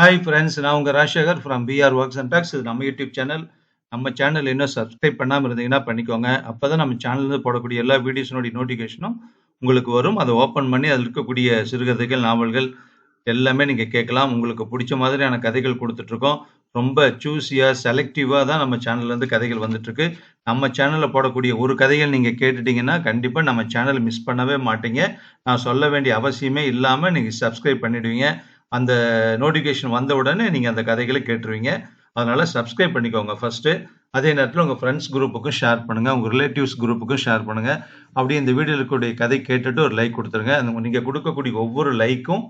Hi friends நான் உங்கள் Rajasekar from PR works and docs இது நம்ம யூடியூப் சேனல் நம்ம சேனல் இன்னும் சப்ஸ்கிரைப் பண்ணாமல் இருந்தீங்கன்னா பண்ணிக்கோங்க. அப்போ தான் நம்ம சேனல்லேருந்து போடக்கூடிய எல்லா வீடியோஸினுடைய நோட்டிஃபிகேஷனும் உங்களுக்கு வரும். அதை ஓப்பன் பண்ணி அதில் இருக்கக்கூடிய சிறுகதைகள் நாவல்கள் எல்லாமே நீங்கள் கேட்கலாம். உங்களுக்கு பிடிச்ச மாதிரியான கதைகள் கொடுத்துட்ருக்கோம். ரொம்ப சூஸியாக செலக்டிவாக தான் நம்ம சேனல்லேருந்து கதைகள் வந்துட்டுருக்கு நம்ம சேனலில் போடக்கூடிய ஒரு கதைகள் நீங்கள் கேட்டுட்டீங்கன்னா கண்டிப்பாக நம்ம சேனலை மிஸ் பண்ணவே மாட்டீங்க. நான் சொல்ல வேண்டிய அவசியமே இல்லாமல் நீங்கள் சப்ஸ்கிரைப் பண்ணிடுவீங்க. அந்த நோட்டிஃபிகேஷன் வந்த உடனே நீங்கள் அந்த கதைகளை கேட்டுருவீங்க. அதனால் சப்ஸ்கிரைப் பண்ணிக்கோங்க ஃபர்ஸ்ட்டு அதே நேரத்தில் உங்கள் ஃப்ரெண்ட்ஸ் குரூப்புக்கும் ஷேர் பண்ணுங்கள் உங்கள் ரிலேட்டிவ்ஸ் குரூப்புக்கும் ஷேர் பண்ணுங்கள் அப்படியே இந்த வீடியோவில் இருக்கக்கூடிய கதை கேட்டுட்டு ஒரு லைக் கொடுத்துருங்க. நீங்கள் கொடுக்கக்கூடிய ஒவ்வொரு லைக்கும்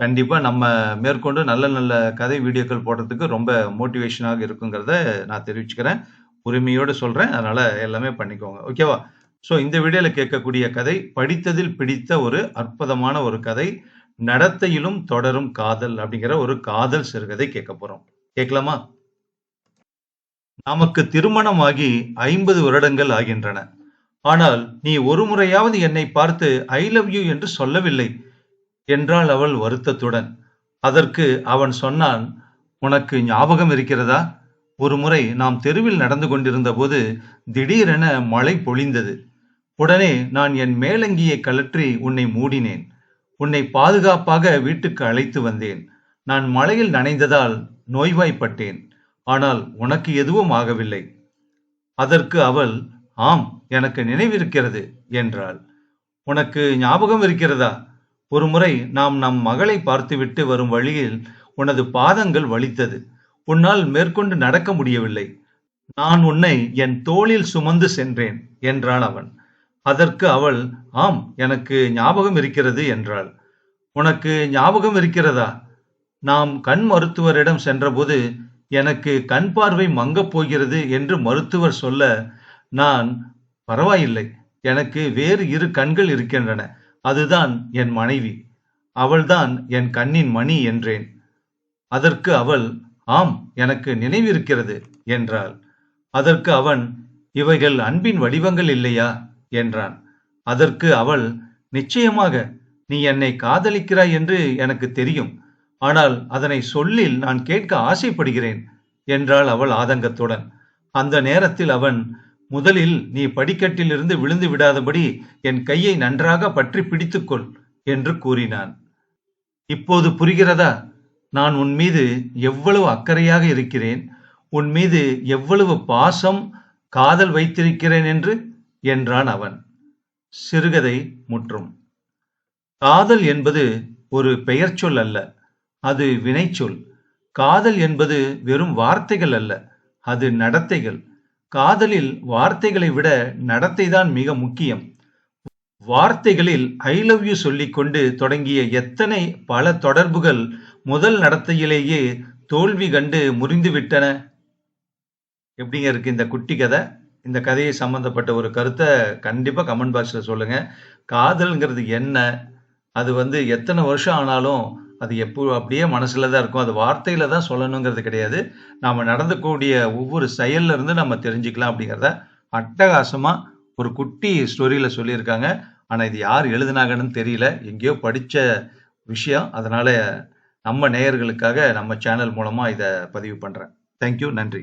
கண்டிப்பாக நம்ம மேற்கொண்டு நல்ல நல்ல கதை வீடியோக்கள் போடுறதுக்கு ரொம்ப மோட்டிவேஷனாக இருக்குங்கிறத நான் தெரிவிச்சுக்கிறேன். உரிமையோடு சொல்கிறேன் அதனால் எல்லாமே பண்ணிக்கோங்க. ஓகேவா ஸோ இந்த வீடியோவில் கேட்கக்கூடிய கதை படித்ததில் பிடித்த ஒரு அற்புதமான ஒரு கதை. நடத்தையிலும் தொடரும் காதல் அப்படிங்கிற ஒரு காதல் சிறுகதை கேட்க போறோம். கேட்கலாமா? நமக்கு திருமணமாகி ஐம்பது வருடங்கள் ஆகின்றன. ஆனால் நீ ஒரு முறையாவது என்னை பார்த்து ஐ லவ் யூ என்று சொல்லவில்லை என்றாள் அவள் வருத்தத்துடன். அதற்கு அவன் சொன்னான் உனக்கு ஞாபகம் இருக்கிறதா? ஒரு முறை நாம் தெருவில் நடந்து கொண்டிருந்த போது திடீரென மழை பொழிந்தது. உடனே நான் என் மேலங்கியை கழற்றி உன்னை மூடினேன். உன்னை பாதுகாப்பாக வீட்டுக்கு அழைத்து வந்தேன். நான் மழையில் நனைந்ததால் நோய்வாய்ப்பட்டேன். ஆனால் உனக்கு எதுவும் ஆகவில்லை. அதற்கு அவள் ஆம் எனக்கு நினைவிருக்கிறது என்றாள். உனக்கு ஞாபகம் இருக்கிறதா? ஒரு முறை நாம் நம் மகளை பார்த்துவிட்டு வரும் வழியில் உனது பாதங்கள் வலித்தது. உன்னால் மேற்கொண்டு நடக்க முடியவில்லை. நான் உன்னை என் தோளில் சுமந்து சென்றேன் என்றான் அவன். அதற்கு அவள் ஆம் எனக்கு ஞாபகம் இருக்கிறது என்றாள். உனக்கு ஞாபகம் இருக்கிறதா? நாம் கண் மருத்துவரிடம் சென்றபோது எனக்கு கண் பார்வை மங்கப் போகிறது என்று மருத்துவர் சொல்ல நான் பரவாயில்லை எனக்கு வேறு இரு கண்கள் இருக்கின்றன அதுதான் என் மனைவி அவள்தான் என் கண்ணின் மணி என்றேன். அதற்கு அவள் ஆம் எனக்கு நினைவிருக்கிறது என்றாள். அதற்கு அவன் இவைகள் அன்பின் வடிவங்கள் இல்லையா? என்றான். அதற்கு அவள் நிச்சயமாக நீ என்னை காதலிக்கிறாய் என்று எனக்கு தெரியும். ஆனால் அதனை சொல்லில் நான் கேட்க ஆசைப்படுகிறேன் என்றாள் அவள் ஆதங்கத்துடன். அந்த நேரத்தில் அவன் முதலில் நீ படிக்கட்டிலிருந்து விழுந்து விடாதபடி என் கையை நன்றாக பற்றி பிடித்துக்கொள் என்று கூறினான். இப்போது புரிகிறதா? நான் உன் மீது எவ்வளவு அக்கறையாக இருக்கிறேன் உன் மீது எவ்வளவு பாசம் காதல் வைத்திருக்கிறேன் என்று? என்றான் அவன். சிறுகதை முற்றும். காதல் என்பது ஒரு பெயர் சொல் அல்ல அது வினைச்சொல் காதல் என்பது வெறும் வார்த்தைகள் அல்ல அது நடத்தைகள். காதலில் வார்த்தைகளை விட நடத்தை தான் மிக முக்கியம். வார்த்தைகளில் ஐ லவ் யூ சொல்லிக்கொண்டு தொடங்கிய எத்தனை பல தொடர்புகள் முதல் நடத்தையிலேயே தோல்வி கண்டு முறிந்துவிட்டன. எப்படிங்க இருக்கு இந்த குட்டி கதை? இந்த கதையை சம்பந்தப்பட்ட ஒரு கருத்தை கண்டிப்பாக கமெண்ட் பாக்ஸில் சொல்லுங்கள் காதல்ங்கிறது என்ன? அது வந்து எத்தனை வருஷம் ஆனாலும் அது எப்போ அப்படியே மனசில் தான் இருக்கும். அது வார்த்தையில் தான் சொல்லணுங்கிறது கிடையாது. நாம் நடந்துக்கூடிய ஒவ்வொரு செயல்ல இருந்து நம்ம தெரிஞ்சுக்கலாம் அப்படிங்கிறத அட்டகாசமாக ஒரு குட்டி ஸ்டோரியில் சொல்லியிருக்காங்க. ஆனால் இது யார் எழுதுனாங்கன்னு தெரியல. எங்கேயோ படித்த விஷயம். அதனால் நம்ம நேயர்களுக்காக நம்ம சேனல் மூலமாக இதை பதிவு பண்ணுறேன் தேங்க்யூ நன்றி.